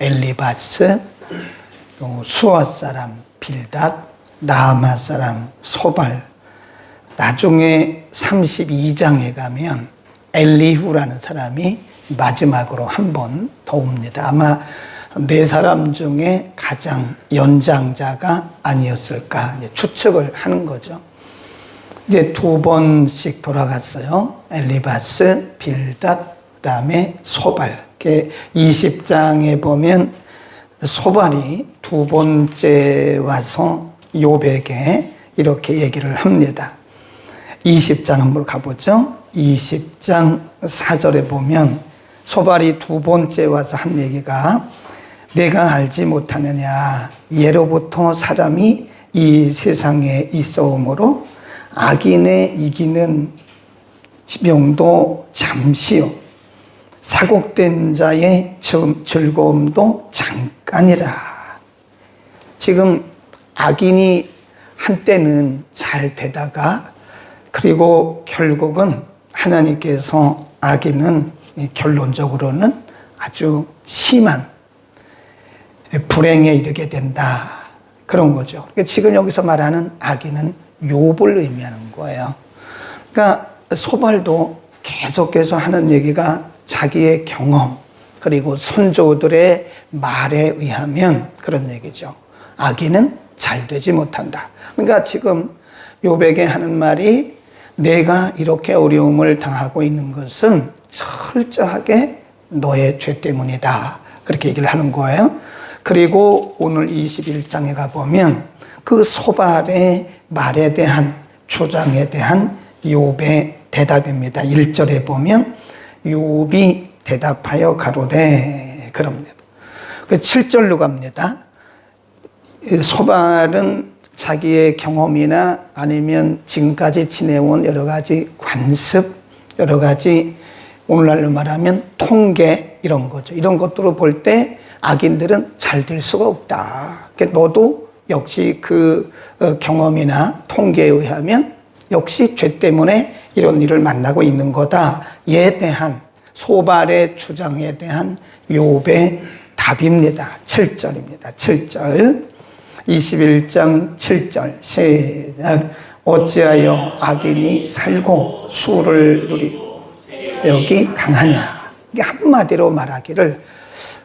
엘리바스, 또 수어 사람 빌닷, 나아마 사람 소발. 나중에 32장에 가면 엘리후라는 사람이 마지막으로 한 번 더 옵니다. 아마 네 사람 중에 가장 연장자가 아니었을까 추측을 하는 거죠. 이제 두 번씩 돌아갔어요. 엘리바스, 빌닷, 그다음에 소발. 20장에 보면 소발이 두 번째 와서 요백에 이렇게 얘기를 합니다. 20장 한번 가보죠. 20장 4절에 보면 소발이 두 번째 와서 한 얘기가 내가 알지 못하느냐 예로부터 사람이 이 세상에 있어오므로 악인의 이기는 명도 잠시요 사곡된 자의 즐거움도 잠깐이라 지금 악인이 한때는 잘 되다가 그리고 결국은 하나님께서 악인은 결론적으로는 아주 심한 불행에 이르게 된다. 그런 거죠. 그러니까 지금 여기서 말하는 악인은 욥을 의미하는 거예요. 그러니까 소발도 계속해서 하는 얘기가 자기의 경험 그리고 선조들의 말에 의하면 그런 얘기죠. 악인은 잘 되지 못한다. 그러니까 지금 요백에 하는 말이 내가 이렇게 어려움을 당하고 있는 것은 철저하게 너의 죄 때문이다. 그렇게 얘기를 하는 거예요. 그리고 오늘 21장에 가보면 그 소발의 말에 대한 주장에 대한 욥의 대답입니다. 1절에 보면 욥이 대답하여 가로되 그럽니다. 그 7절로 갑니다. 소발은 자기의 경험이나 아니면 지금까지 지내온 여러 가지 관습, 여러 가지 오늘날로 말하면 통계 이런 거죠. 이런 것들을 볼때 악인들은 잘 될 수가 없다. 그러니까 너도 역시 그 어, 경험이나 통계에 의하면 역시 죄 때문에 이런 일을 만나고 있는 거다에 대한 소발의 주장에 대한 욥의 답입니다. 7절입니다. 7절. 21장 7절. 시작. 어찌하여 악인이 살고 수를 누리고 여기 강하냐. 이게 한마디로 말하기를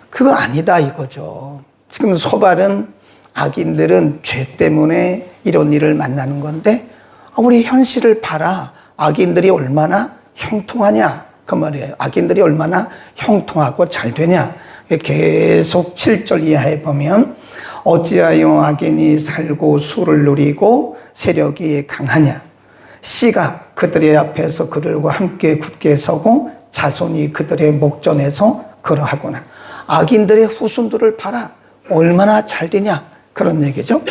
그거 아니다 이거죠. 지금 소발은 악인들은 죄 때문에 이런 일을 만나는 건데 아, 우리 현실을 봐라. 악인들이 얼마나 형통하냐. 그 말이에요. 악인들이 얼마나 형통하고 잘 되냐. 계속 7절 이하에 보면 어찌하여 악인이 살고 수를 누리고 세력이 강하냐. 씨가 그들의 앞에서 그들과 함께 굳게 서고 자손이 그들의 목전에서 그러하구나. 악인들의 후손들을 봐라. 얼마나 잘 되냐. 그런 얘기죠.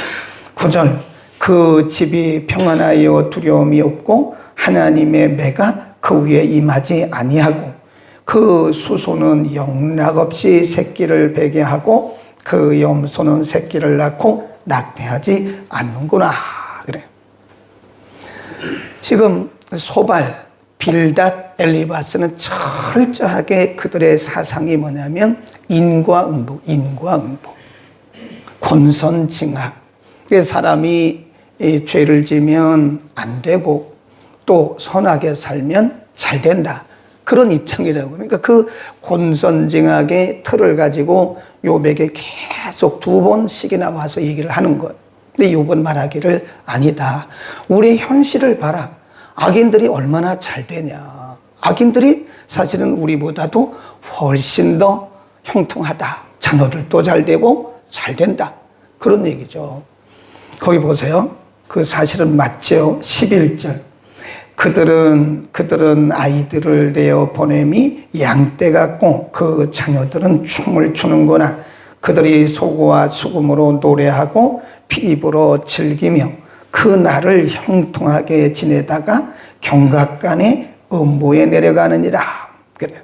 9절. 그 집이 평안하여 두려움이 없고 하나님의 매가 그 위에 임하지 아니하고 그 수소는 영락없이 새끼를 베게 하고 그 염소는 새끼를 낳고 낙태하지 않는구나. 그래. 지금 소발, 빌닷, 엘리바스는 철저하게 그들의 사상이 뭐냐면 인과응보, 인과응보. 권선징악. 사람이 죄를 지면 안 되고 또 선하게 살면 잘 된다. 그런 입장이라고. 그러니까 그 권선징악의 틀을 가지고 요백에 계속 두 번씩이나 와서 얘기를 하는 것. 근데 요번 말하기를 아니다. 우리 현실을 봐라. 악인들이 얼마나 잘 되냐. 악인들이 사실은 우리보다도 훨씬 더 형통하다. 자녀들도 잘 되고 잘 된다. 그런 얘기죠. 거기 보세요. 그 사실은 맞죠. 11절. 그들은 그들은 아이들을 내어 보냄이 양떼 같고 그 자녀들은 춤을 추는구나. 그들이 소고와 수금으로 노래하고 피입으로 즐기며 그 날을 형통하게 지내다가 경각간에 음보에 내려가느니라. 그래.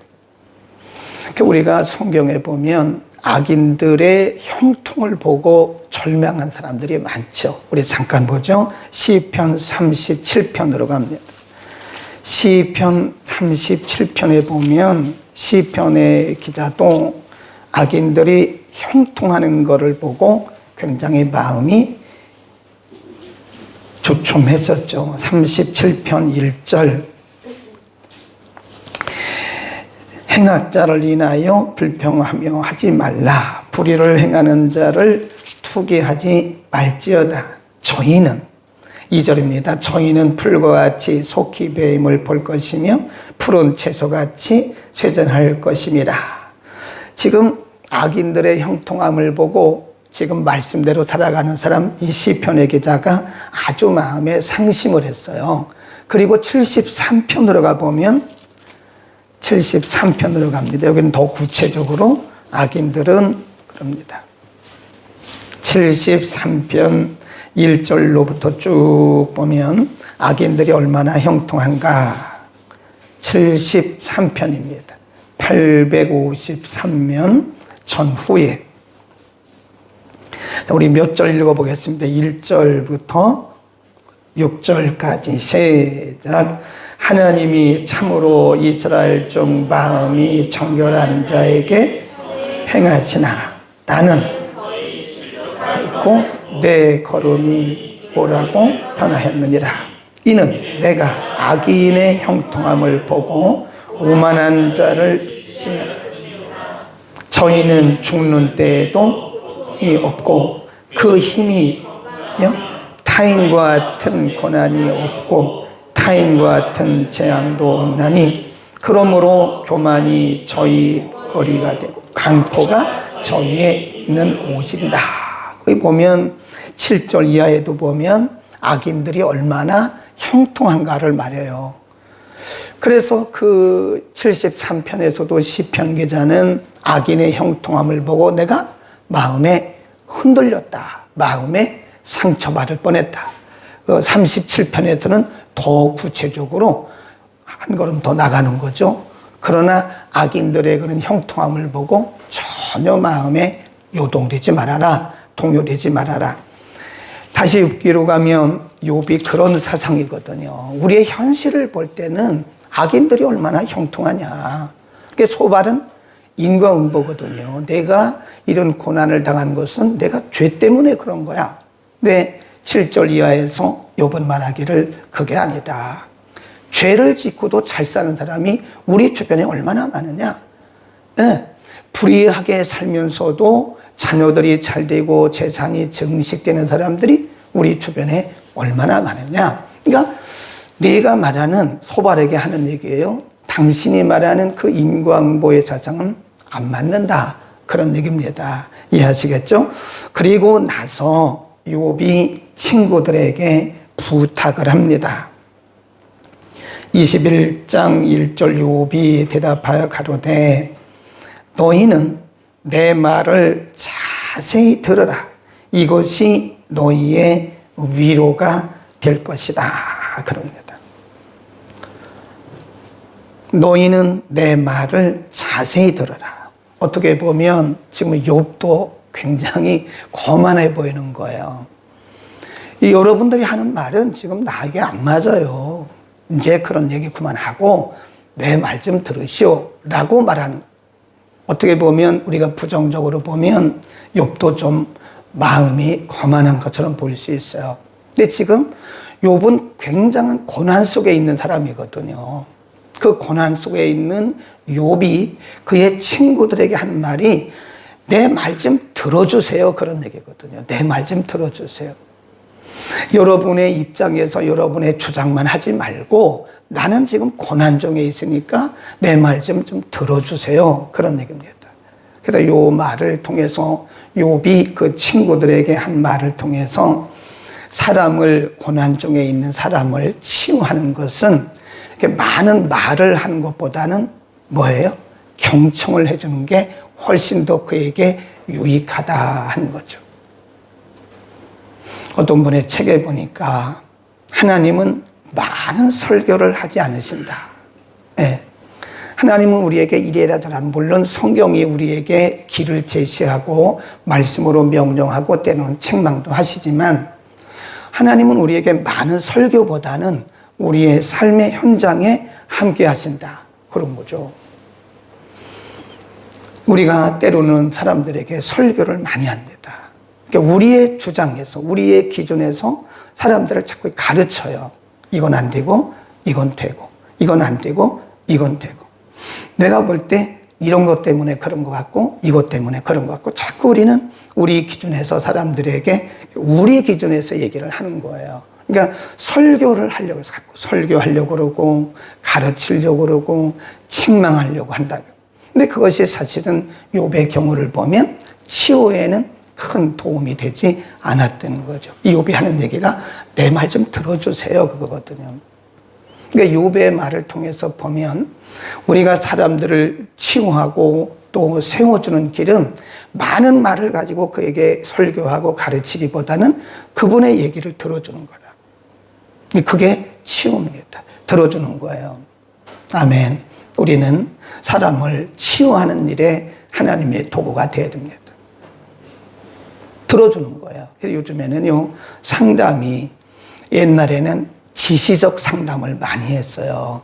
우리가 성경에 보면 악인들의 형통을 보고 절망한 사람들이 많죠. 우리 잠깐 보죠. 시편 37편으로 갑니다. 시편 37편에 보면 시편의 기자도 악인들이 형통하는 것을 보고 굉장히 마음이 주춤했었죠. 37편 1절. 행악자를 인하여 불평하며 하지 말라. 불의를 행하는 자를 투기하지 말지어다. 저희는 2절입니다. 저희는 풀과 같이 속히 배임을 볼 것이며 푸른 채소같이 쇠전할 것입니다. 지금 악인들의 형통함을 보고 지금 말씀대로 살아가는 사람 이 시편의 기자가 아주 마음에 상심을 했어요. 그리고 73편으로 가보면 73편으로 갑니다. 여기는 더 구체적으로 악인들은 그럽니다. 73편 1절로부터 쭉 보면 악인들이 얼마나 형통한가. 73편입니다. 853년 전후에. 우리 몇 절 읽어보겠습니다. 1절부터 6절까지 시작. 하나님이 참으로 이스라엘 중 마음이 정결한 자에게 행하시나? 나는. 있고 내 걸음이 오라고 변하였느니라 이는 내가 악인의 형통함을 보고 오만한 자를 시해 저희는 죽는 때에도 이 없고 그 힘이 요 타인과 같은 고난이 없고 타인과 같은 재앙도 없나니 그러므로 교만이 저희 거리가 되고 강포가 저희에 있는 옷이다. 거기 보면 7절 이하에도 보면 악인들이 얼마나 형통한가를 말해요. 그래서 그 73편에서도 시편 기자는 악인의 형통함을 보고 내가 마음에 흔들렸다. 마음에 상처받을 뻔했다. 37편에서는 더 구체적으로 한 걸음 더 나가는 거죠. 그러나 악인들의 그런 형통함을 보고 전혀 마음에 요동되지 말아라. 동요되지 말아라. 다시 욥기로 가면 욥이 그런 사상이거든요. 우리의 현실을 볼 때는 악인들이 얼마나 형통하냐. 그게 소발은 인과응보거든요. 내가 이런 고난을 당한 것은 내가 죄 때문에 그런 거야. 네, 7절 이하에서 욥은 말하기를 그게 아니다. 죄를 짓고도 잘 사는 사람이 우리 주변에 얼마나 많으냐? 네, 불의하게 살면서도 자녀들이 잘 되고 재산이 증식되는 사람들이 우리 주변에 얼마나 많으냐? 그러니까 내가 말하는 소발에게 하는 얘기예요. 당신이 말하는 그 인광보의 사상은 안 맞는다. 그런 얘기입니다. 이해하시겠죠? 그리고 나서 욥이 친구들에게 부탁을 합니다. 21장 1절 욥이 대답하여 가로되 너희는 내 말을 자세히 들으라. 이것이 너희의 위로가 될 것이다. 그럽니다. 너희는 내 말을 자세히 들으라. 어떻게 보면 지금 욥도 굉장히 거만해 보이는 거예요. 여러분들이 하는 말은 지금 나에게 안 맞아요. 이제 그런 얘기 그만하고 내 말 좀 들으시오. 라고 말하는 어떻게 보면 우리가 부정적으로 보면 욥도 좀 마음이 거만한 것처럼 보일 수 있어요. 근데 지금 욥은 굉장한 고난 속에 있는 사람이거든요. 그 고난 속에 있는 욥이 그의 친구들에게 한 말이 내 말 좀 들어주세요. 그런 얘기거든요. 내 말 좀 들어주세요. 여러분의 입장에서 여러분의 주장만 하지 말고 나는 지금 고난 중에 있으니까 내 말 좀 좀 들어주세요. 그런 얘기입니다. 그래서 요 말을 통해서 욥이 그 친구들에게 한 말을 통해서 사람을 고난 중에 있는 사람을 치유하는 것은 이렇게 많은 말을 하는 것보다는 뭐예요? 경청을 해주는 게 훨씬 더 그에게 유익하다 하는 거죠. 어떤 분의 책에 보니까 하나님은 많은 설교를 하지 않으신다. 네. 하나님은 우리에게 이래라 저라 물론 성경이 우리에게 길을 제시하고 말씀으로 명령하고 때로는 책망도 하시지만 하나님은 우리에게 많은 설교보다는 우리의 삶의 현장에 함께 하신다. 그런 거죠. 우리가 때로는 사람들에게 설교를 많이 합니다. 그러니까 우리의 주장에서, 우리의 기준에서 사람들을 자꾸 가르쳐요. 이건 안 되고, 이건 되고, 이건 안 되고, 이건 되고. 내가 볼 때 이런 것 때문에 그런 것 같고, 이것 때문에 그런 것 같고, 자꾸 우리는 우리 기준에서 사람들에게 우리 기준에서 얘기를 하는 거예요. 그러니까 설교를 하려고 해서 자꾸 설교하려고 그러고, 가르치려고 그러고, 책망하려고 한다. 근데 그것이 사실은 욥의 경우를 보면 치유에는 큰 도움이 되지 않았다는 거죠. 이 욥이 하는 얘기가 내 말 좀 들어주세요 그거거든요. 그러니까 욥의 말을 통해서 보면 우리가 사람들을 치유하고 또 세워주는 길은 많은 말을 가지고 그에게 설교하고 가르치기보다는 그분의 얘기를 들어주는 거라. 그게 치유입니다. 들어주는 거예요. 아멘. 우리는 사람을 치유하는 일에 하나님의 도구가 되어야 됩니다. 들어주는 거예요. 요즘에는요, 상담이 옛날에는 지시적 상담을 많이 했어요.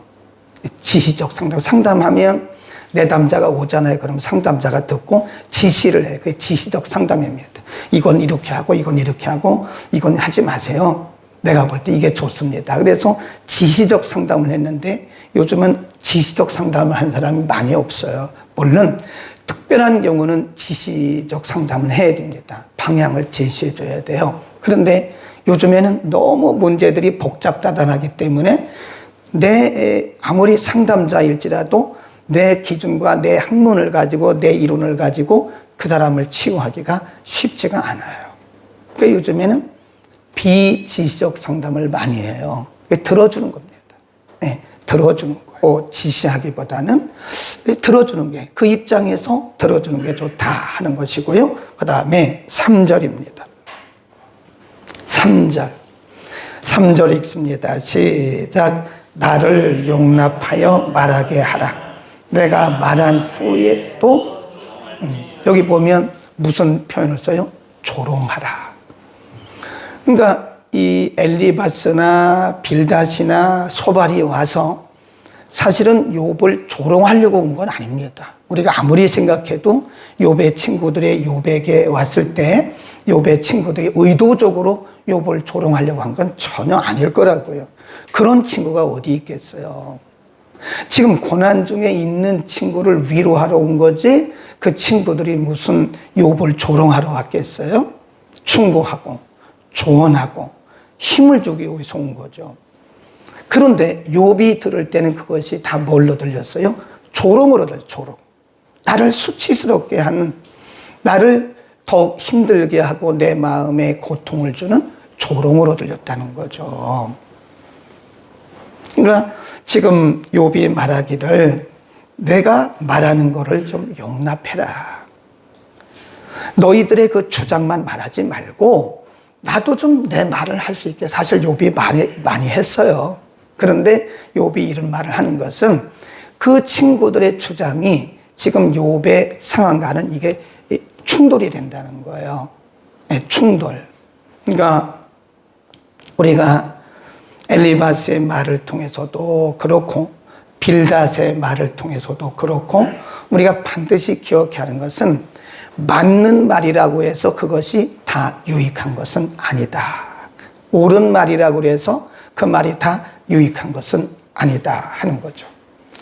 지시적 상담. 상담하면 내담자가 오잖아요. 그럼 상담자가 듣고 지시를 해. 그게 지시적 상담입니다. 이건 이렇게 하고, 이건 이렇게 하고, 이건 하지 마세요. 내가 볼 때 이게 좋습니다. 그래서 지시적 상담을 했는데 요즘은 지시적 상담을 한 사람이 많이 없어요. 물론 특별한 경우는 지시적 상담을 해야 됩니다. 방향을 제시해 줘야 돼요. 그런데 요즘에는 너무 문제들이 복잡다단하기 때문에 내 아무리 상담자일지라도 내 기준과 내 학문을 가지고 내 이론을 가지고 그 사람을 치유하기가 쉽지가 않아요. 그러니까 요즘에는 비지시적 상담을 많이 해요. 들어주는 겁니다. 네, 들어주는 거 예요. 지시하기보다는 들어주는 게, 그 입장에서 들어주는 게 좋다 하는 것이고요. 그 다음에 3절입니다. 3절. 3절 읽습니다. 시작. 나를 용납하여 말하게 하라. 내가 말한 후에 또, 음, 여기 보면 무슨 표현을 써요? 조롱하라. 그러니까 이 엘리바스나 빌닷이나 소발이 와서 사실은 욥을 조롱하려고 온 건 아닙니다. 우리가 아무리 생각해도 욥의 친구들의 욥에게 왔을 때 욥의 친구들이 의도적으로 욥을 조롱하려고 한 건 전혀 아닐 거라고요. 그런 친구가 어디 있겠어요. 지금 고난 중에 있는 친구를 위로하러 온 거지 그 친구들이 무슨 욥을 조롱하러 왔겠어요? 충고하고 조언하고 힘을 주기 위해서 온 거죠. 그런데 욥이 들을 때는 그것이 다 뭘로 들렸어요? 조롱으로 들려 조롱. 나를 수치스럽게 하는 나를 더 힘들게 하고 내 마음에 고통을 주는 조롱으로 들렸다는 거죠. 그러니까 지금 욥이 말하기를 내가 말하는 거를 좀 용납해라. 너희들의 그 주장만 말하지 말고 나도 좀 내 말을 할 수 있게 사실 욥이 많이 많이 했어요. 그런데 욥이 이런 말을 하는 것은 그 친구들의 주장이 지금 욥의 상황과는 이게 충돌이 된다는 거예요. 네, 충돌. 그러니까 우리가 엘리바스의 말을 통해서도 그렇고 빌닷의 말을 통해서도 그렇고 우리가 반드시 기억해야 하는 것은 맞는 말이라고 해서 그것이 다 유익한 것은 아니다. 옳은 말이라고 해서 그 말이 다 유익한 것은 아니다 하는 거죠.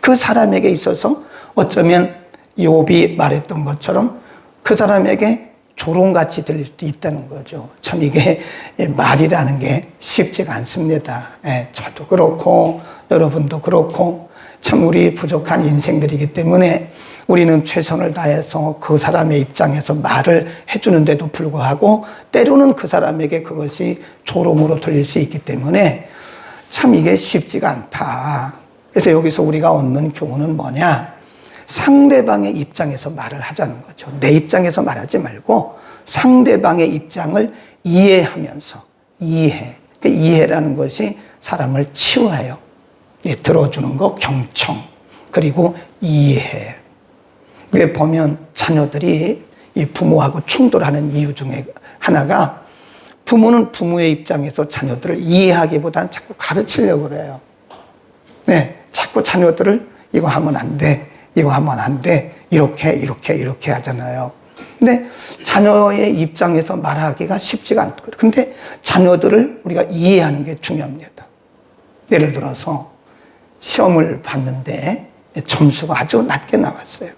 그 사람에게 있어서 어쩌면 욥이 말했던 것처럼 그 사람에게 조롱같이 들릴 수도 있다는 거죠. 참 이게 말이라는 게 쉽지가 않습니다. 예, 저도 그렇고 여러분도 그렇고 참 우리 부족한 인생들이기 때문에 우리는 최선을 다해서 그 사람의 입장에서 말을 해주는데도 불구하고 때로는 그 사람에게 그것이 조롱으로 들릴 수 있기 때문에 참 이게 쉽지가 않다. 그래서 여기서 우리가 얻는 교훈은 뭐냐? 상대방의 입장에서 말을 하자는 거죠. 내 입장에서 말하지 말고 상대방의 입장을 이해하면서 이해. 그 이해라는 것이 사람을 치유해요. 예, 들어주는 거 경청 그리고 이해. 왜 보면 자녀들이 이 부모하고 충돌하는 이유 중에 하나가 부모는 부모의 입장에서 자녀들을 이해하기보다는 자꾸 가르치려고 그래요. 네, 자꾸 자녀들을 이거 하면 안 돼, 이거 하면 안 돼, 이렇게 이렇게 이렇게 하잖아요. 근데 자녀의 입장에서 말하기가 쉽지가 않거든요. 근데 자녀들을 우리가 이해하는 게 중요합니다. 예를 들어서 시험을 봤는데 점수가 아주 낮게 나왔어요.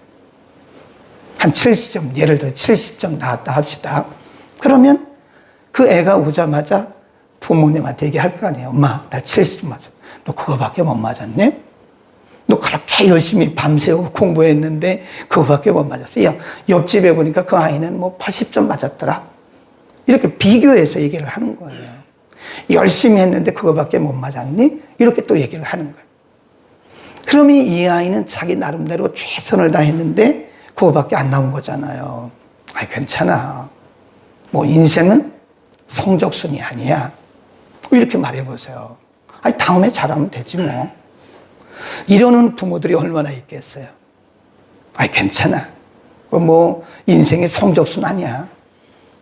한 70점, 예를 들어 70점 나왔다 합시다. 그러면 그 애가 오자마자 부모님한테 얘기할 거 아니에요. 엄마, 나 70점 맞았어. 너 그거밖에 못 맞았네? 너 그렇게 열심히 밤새고 공부했는데 그거밖에 못 맞았어. 야, 옆집에 보니까 그 아이는 뭐 80점 맞았더라. 이렇게 비교해서 얘기를 하는 거예요. 열심히 했는데 그거밖에 못 맞았니? 이렇게 또 얘기를 하는 거예요. 그러면 이 아이는 자기 나름대로 최선을 다했는데 그거밖에 안 나온 거잖아요. 아이, 괜찮아. 뭐 인생은 성적순이 아니야. 이렇게 말해보세요. 아니, 다음에 잘하면 되지 뭐. 이러는 부모들이 얼마나 있겠어요. 아이, 괜찮아. 뭐, 인생의 성적순 아니야.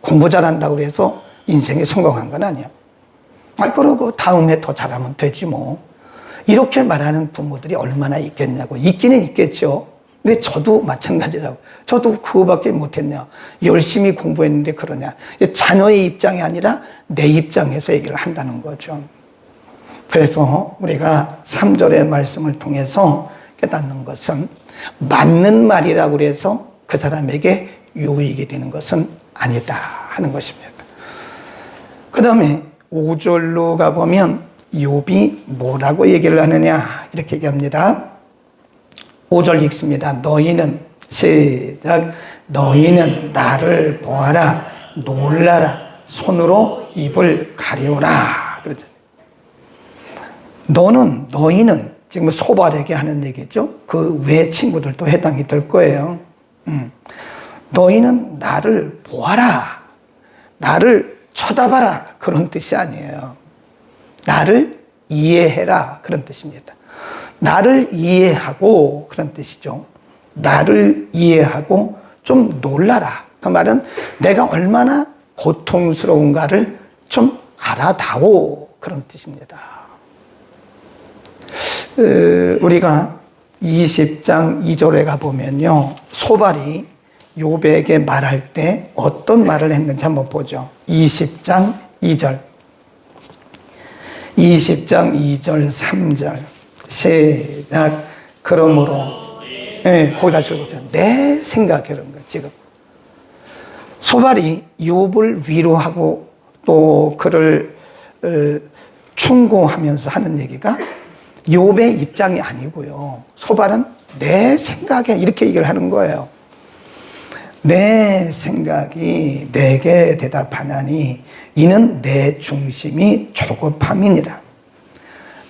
공부 잘한다고 해서 인생에 성공한 건 아니야. 아, 그러고 다음에 더 잘하면 되지 뭐. 이렇게 말하는 부모들이 얼마나 있겠냐고. 있기는 있겠죠. 근데 저도 마찬가지라고. 저도 그거밖에 못했냐. 열심히 공부했는데 그러냐. 자녀의 입장이 아니라 내 입장에서 얘기를 한다는 거죠. 그래서 우리가 3절의 말씀을 통해서 깨닫는 것은 맞는 말이라고 해서 그 사람에게 유익이 되는 것은 아니다 하는 것입니다. 그 다음에 5절로 가보면 욥이 뭐라고 얘기를 하느냐 이렇게 얘기합니다. 5절 읽습니다. 너희는 시작 너희는 나를 보아라 놀라라 손으로 입을 가리오라 그러죠. 너는 너희는 지금 소발에게 하는 얘기죠. 그 외 친구들도 해당이 될 거예요. 음. 너희는 나를 보아라. 나를 쳐다봐라. 그런 뜻이 아니에요. 나를 이해해라. 그런 뜻입니다. 나를 이해하고 그런 뜻이죠. 나를 이해하고 좀 놀라라. 그 말은 내가 얼마나 고통스러운가를 좀 알아다오. 그런 뜻입니다. 우리가 20장 2절에 가보면요. 소발이 요백에 말할 때 어떤 말을 했는지 한번 보죠. 20장 2절. 20장 2절 3절. 시작. 그러므로 예, 거기다 적어줘. 내 생각 이런 거 지금. 소발이 욥을 위로하고 또 그를 어, 충고하면서 하는 얘기가 욥의 입장이 아니고요. 소발은 내 생각에 이렇게 얘기를 하는 거예요. 내 생각이 내게 대답하나니 이는 내 중심이 조급함이니라.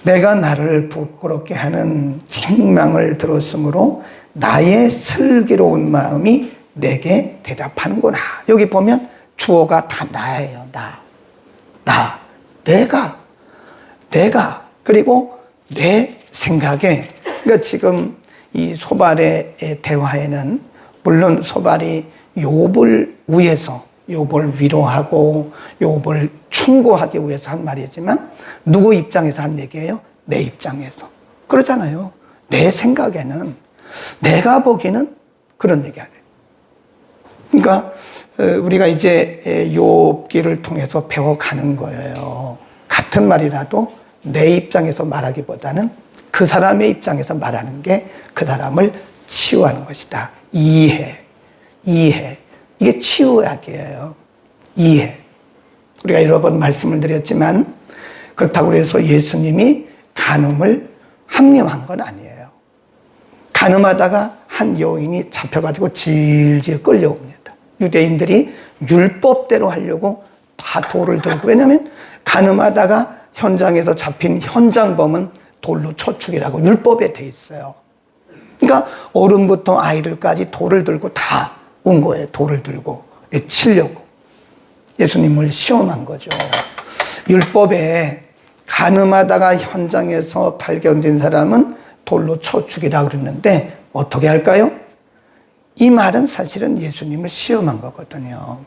내가 나를 부끄럽게 하는 책망을 들었으므로 나의 슬기로운 마음이 내게 대답하는구나. 여기 보면 주어가 다 나예요. 나. 나. 내가. 내가. 그리고 내 생각에. 그러니까 지금 이 소발의 대화에는 물론 소발이 욥을 위해서 욥을 위로하고 욥을 충고하기 위해서 한 말이지만 누구 입장에서 한 얘기예요? 내 입장에서. 그러잖아요. 내 생각에는 내가 보기에는 그런 얘기 아니에요. 그러니까 우리가 이제 욥기를 통해서 배워가는 거예요. 같은 말이라도 내 입장에서 말하기보다는 그 사람의 입장에서 말하는 게 그 사람을 치유하는 것이다. 이해, 이해. 이게 치유약이에요. 이해. 우리가 여러 번 말씀을 드렸지만 그렇다고 해서 예수님이 간음을 합리화한 건 아니에요. 간음하다가 한 여인이 잡혀가지고 질질 끌려옵니다. 유대인들이 율법대로 하려고 다 돌을 들고 왜냐하면 간음하다가 현장에서 잡힌 현장범은 돌로 초축이라고 율법에 돼 있어요. 그러니까 어른부터 아이들까지 돌을 들고 다 온 거예요. 돌을 들고 치려고 예수님을 시험한 거죠. 율법에 가늠하다가 현장에서 발견된 사람은 돌로 쳐 죽이라 그랬는데 어떻게 할까요? 이 말은 사실은 예수님을 시험한 거거든요.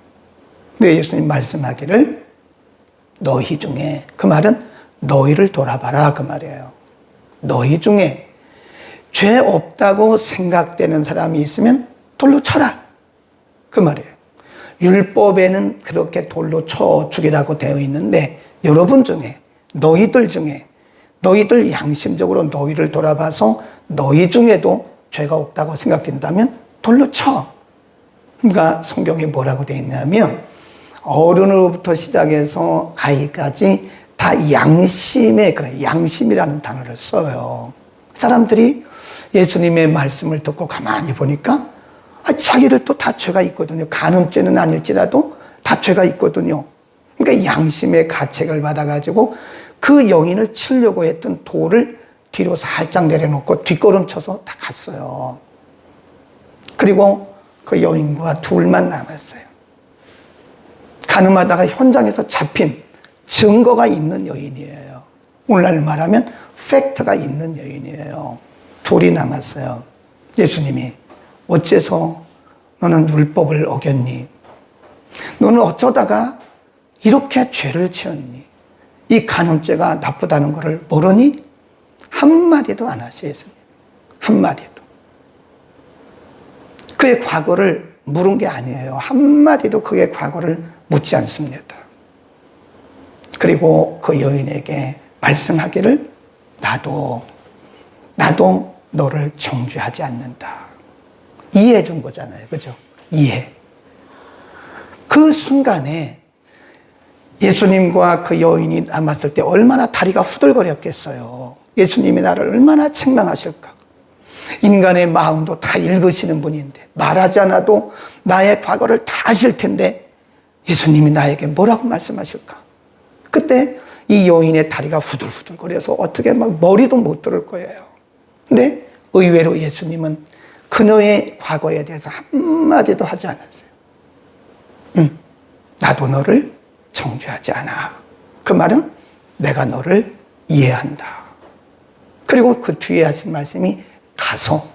근데 예수님 말씀하기를 너희 중에 그 말은 너희를 돌아봐라 그 말이에요. 너희 중에 죄 없다고 생각되는 사람이 있으면 돌로 쳐라. 그 말이에요. 율법에는 그렇게 돌로 쳐 죽이라고 되어 있는데 여러분 중에 너희들 중에 너희들 양심적으로 너희를 돌아봐서 너희 중에도 죄가 없다고 생각된다면 돌로 쳐. 그러니까 성경에 뭐라고 되어 있냐면 어른으로부터 시작해서 아이까지 다 양심에 그래 양심이라는 단어를 써요. 사람들이 예수님의 말씀을 듣고 가만히 보니까 아, 자기들 또다 죄가 있거든요. 간음죄는 아닐지라도 다 죄가 있거든요. 그러니까 양심의 가책을 받아가지고 그 여인을 치려고 했던 돌을 뒤로 살짝 내려놓고 뒷걸음 쳐서 다 갔어요. 그리고 그 여인과 둘만 남았어요. 가늠하다가 현장에서 잡힌 증거가 있는 여인이에요. 오늘날 말하면 팩트가 있는 여인이에요. 둘이 남았어요. 예수님이 어째서 너는 율법을 어겼니? 너는 어쩌다가 이렇게 죄를 지었니? 이 간음죄가 나쁘다는 것을 모르니? 한마디도 안 하세요, 예수님. 한마디도. 그의 과거를 물은 게 아니에요. 한마디도 그의 과거를 묻지 않습니다. 그리고 그 여인에게 말씀하기를 나도, 나도 너를 정죄하지 않는다. 이해해 준 거잖아요. 그죠? 이해. 그 순간에 예수님과 그 여인이 남았을 때 얼마나 다리가 후들거렸겠어요. 예수님이 나를 얼마나 책망하실까. 인간의 마음도 다 읽으시는 분인데 말하지 않아도 나의 과거를 다 아실 텐데 예수님이 나에게 뭐라고 말씀하실까? 그때 이 여인의 다리가 후들후들거려서 어떻게 막 머리도 못 들을 거예요. 근데 의외로 예수님은 그녀의 과거에 대해서 한마디도 하지 않았어요. 응, 나도 너를 정죄하지 않아. 그 말은 내가 너를 이해한다. 그리고 그 뒤에 하신 말씀이 가서,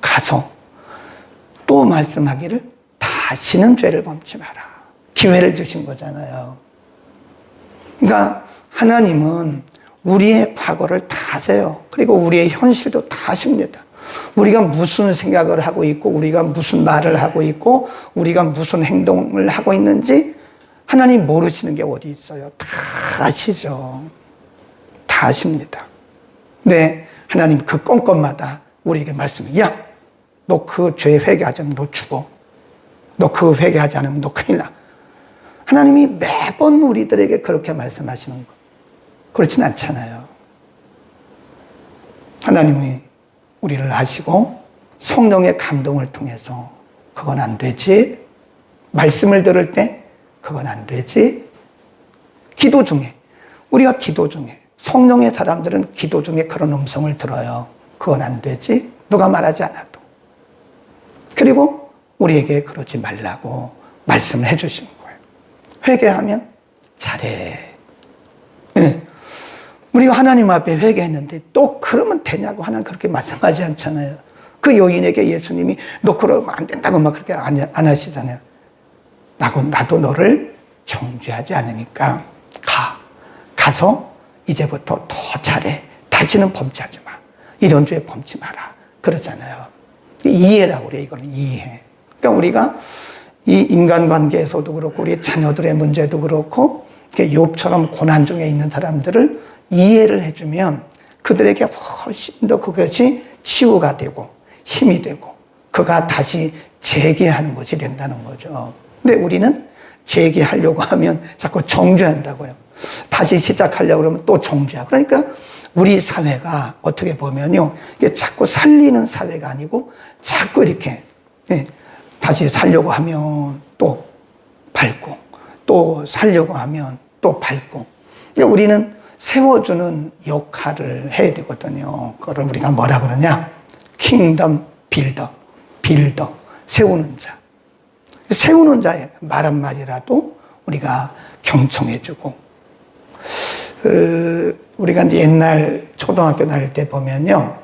가서 또 말씀하기를 다시는 죄를 범치 마라. 기회를 주신 거잖아요. 그러니까 하나님은 우리의 과거를 다 아세요. 그리고 우리의 현실도 다 아십니다. 우리가 무슨 생각을 하고 있고, 우리가 무슨 말을 하고 있고, 우리가 무슨 행동을 하고 있는지 하나님 모르시는 게 어디 있어요. 다 아시죠. 다 아십니다. 네, 하나님 그 건건마다 우리에게 말씀해. 야, 너 그 죄 회개하지 않으면 너 죽어. 너 그 회개하지 않으면 너 큰일 나. 하나님이 매번 우리들에게 그렇게 말씀하시는 거. 그렇진 않잖아요. 하나님이 우리를 아시고 성령의 감동을 통해서 그건 안 되지. 말씀을 들을 때 그건 안 되지. 기도 중에 우리가 기도 중에 성령의 사람들은 기도 중에 그런 음성을 들어요. 그건 안 되지. 누가 말하지 않아도. 그리고 우리에게 그러지 말라고 말씀을 해주신 거예요. 회개하면 잘해. 네. 우리가 하나님 앞에 회개했는데 또 그러면 되냐고 하나님 그렇게 말씀하지 않잖아요. 그 여인에게 예수님이 너 그러면 안 된다고 막 그렇게 안, 안 하시잖아요. 나도, 나도 너를 정죄하지 않으니까 가. 가서 이제부터 더 잘해. 다시는 범죄하지 마. 이런 죄 범치 마라. 그러잖아요. 이해라고 그래, 이거는 이해. 그러니까 우리가 이 인간관계에서도 그렇고, 우리 자녀들의 문제도 그렇고, 욥처럼 고난 중에 있는 사람들을 이해를 해주면 그들에게 훨씬 더 그것이 치유가 되고 힘이 되고 그가 다시 재개하는 것이 된다는 거죠. 근데 우리는 재개하려고 하면 자꾸 정죄한다고요. 다시 시작하려고 그러면 또 정죄하고. 그러니까 우리 사회가 어떻게 보면요. 이게 자꾸 살리는 사회가 아니고 자꾸 이렇게 예, 다시 살려고 하면 또 밟고 또 살려고 하면 또 밟고. 그러니까 우리는 세워주는 역할을 해야 되거든요. 그걸 우리가 뭐라 그러냐? 킹덤 빌더, 빌더, 세우는 자. 세우는 자의 말 한마디라도 우리가 경청해주고, 그, 우리가 이제 옛날 초등학교 다닐 때 보면요.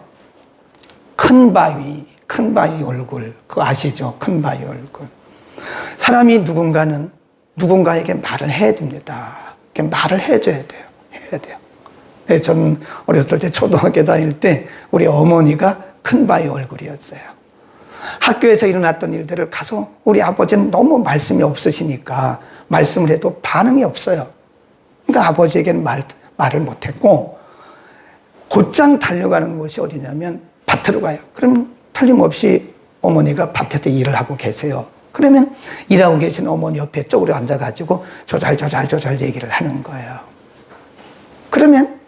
큰 바위, 큰 바위 얼굴, 그거 아시죠? 큰 바위 얼굴. 사람이 누군가는 누군가에게 말을 해야 됩니다. 말을 해줘야 돼요. 해야 돼요. 네, 저는 어렸을 때 초등학교 다닐 때 우리 어머니가 큰 바위 얼굴이었어요. 학교에서 일어났던 일들을 가서 우리 아버지는 너무 말씀이 없으시니까 말씀을 해도 반응이 없어요. 그러니까 아버지에게는 말, 말을 못했고 곧장 달려가는 곳이 어디냐면 밭으로 가요. 그럼 틀림없이 어머니가 밭에서 일을 하고 계세요. 그러면 일하고 계신 어머니 옆에 쪽으로 앉아가지고 조잘 조잘 조잘 얘기를 하는 거예요. 그러면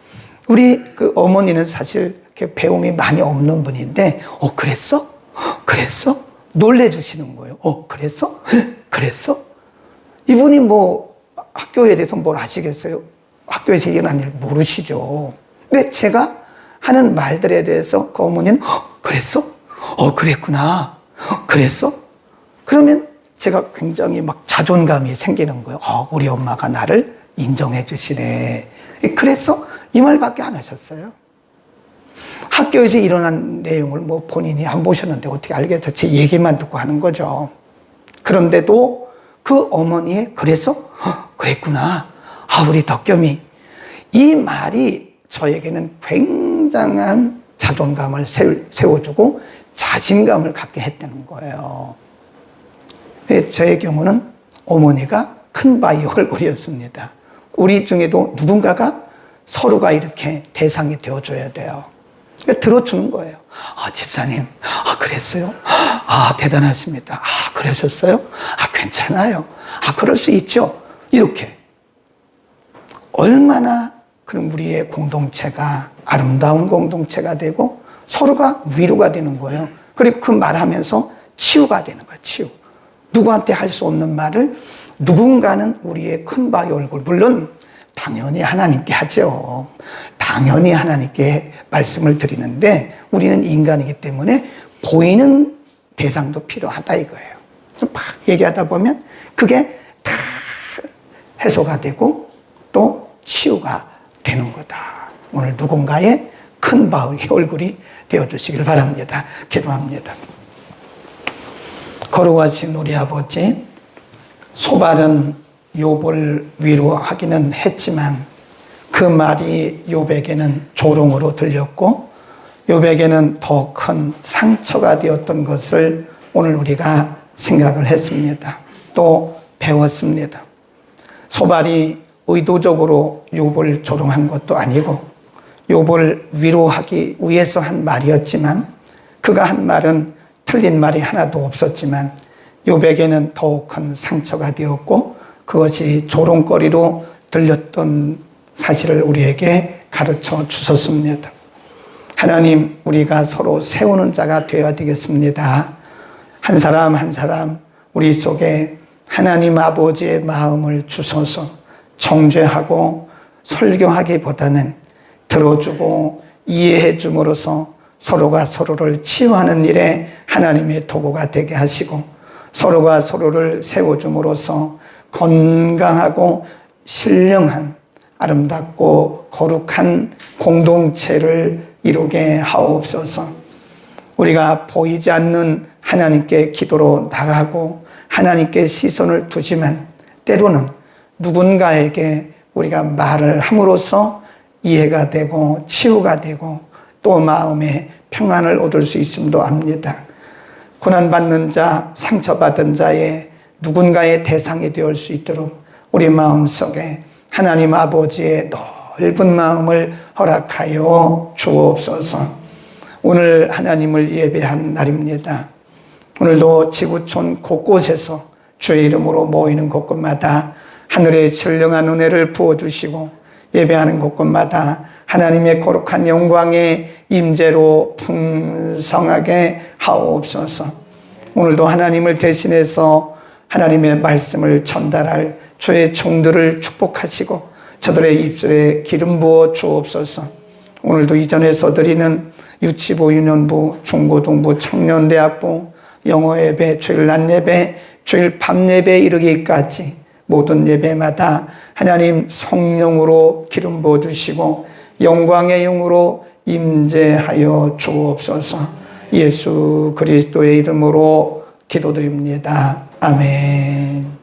우리 그 어머니는 사실 배움이 많이 없는 분인데, 어, 그랬어? 그랬어? 놀래주시는 거예요. 어, 그랬어? 그랬어? 이분이 뭐 학교에 대해서 뭘 아시겠어요? 학교에서 일어난 일 모르시죠. 근데 제가 하는 말들에 대해서 그 어머니는 어, 그랬어? 어, 그랬구나. 어, 그랬어? 그러면 제가 굉장히 막 자존감이 생기는 거예요. 어, 우리 엄마가 나를 인정해 주시네. 그래서 이 말밖에 안 하셨어요. 학교에서 일어난 내용을 뭐 본인이 안 보셨는데 어떻게 알겠어? 제 얘기만 듣고 하는 거죠. 그런데도 그 어머니의 그래서 어, 그랬구나. 아 우리 덕겸이 이 말이 저에게는 굉장한 자존감을 세워주고 자신감을 갖게 했다는 거예요. 저의 경우는 어머니가 큰 바위 얼굴이었습니다. 우리 중에도 누군가가 서로가 이렇게 대상이 되어줘야 돼요. 그러니까 들어주는 거예요. 아, 집사님, 아, 그랬어요? 아, 대단하십니다. 아, 그러셨어요? 아, 괜찮아요. 아, 그럴 수 있죠. 이렇게. 얼마나 그럼 우리의 공동체가 아름다운 공동체가 되고 서로가 위로가 되는 거예요. 그리고 그 말하면서 치유가 되는 거예요, 치유. 누구한테 할 수 없는 말을 누군가는 우리의 큰 바위 얼굴, 물론 당연히 하나님께 하죠. 당연히 하나님께 말씀을 드리는데 우리는 인간이기 때문에 보이는 대상도 필요하다 이거예요. 막 얘기하다 보면 그게 다 해소가 되고 또 치유가 되는 거다. 오늘 누군가의 큰 바위 얼굴이 되어주시길 바랍니다. 기도합니다. 거룩하신 우리 아버지, 소발은 욥을 위로하기는 했지만 그 말이 욥에게는 조롱으로 들렸고 욥에게는 더 큰 상처가 되었던 것을 오늘 우리가 생각을 했습니다. 또 배웠습니다. 소발이 의도적으로 욥을 조롱한 것도 아니고 욥을 위로하기 위해서 한 말이었지만 그가 한 말은 틀린 말이 하나도 없었지만 욥에게는 더욱 큰 상처가 되었고 그것이 조롱거리로 들렸던 사실을 우리에게 가르쳐 주셨습니다. 하나님, 우리가 서로 세우는 자가 되어야 되겠습니다. 한 사람 한 사람 우리 속에 하나님 아버지의 마음을 주셔서 정죄하고 설교하기보다는 들어주고 이해해 줌으로써 서로가 서로를 치유하는 일에 하나님의 도구가 되게 하시고 서로가 서로를 세워줌으로써 건강하고 신령한 아름답고 거룩한 공동체를 이루게 하옵소서. 우리가 보이지 않는 하나님께 기도로 나가고 하나님께 시선을 두지만 때로는 누군가에게 우리가 말을 함으로써 이해가 되고 치유가 되고 또 마음에 평안을 얻을 수 있음도 압니다. 고난받는 자, 상처받은 자의 누군가의 대상이 되을 수 있도록 우리 마음 속에 하나님 아버지의 넓은 마음을 허락하여 주옵소서. 오늘 하나님을 예배한 날입니다. 오늘도 지구촌 곳곳에서 주의 이름으로 모이는 곳곳마다 하늘의 신령한 은혜를 부어주시고 예배하는 곳곳마다 하나님의 거룩한 영광의 임재로 풍성하게 하옵소서. 오늘도 하나님을 대신해서 하나님의 말씀을 전달할 주의 종들을 축복하시고 저들의 입술에 기름 부어 주옵소서. 오늘도 이전에서 드리는 유치부, 유년부, 중고등부, 청년대학부, 영어 예배, 주일 낮 예배, 주일 밤 예배 이르기까지 모든 예배마다 하나님 성령으로 기름 부어 주시고 영광의 영으로 임재하여 주옵소서. 예수 그리스도의 이름으로 기도드립니다. 아멘.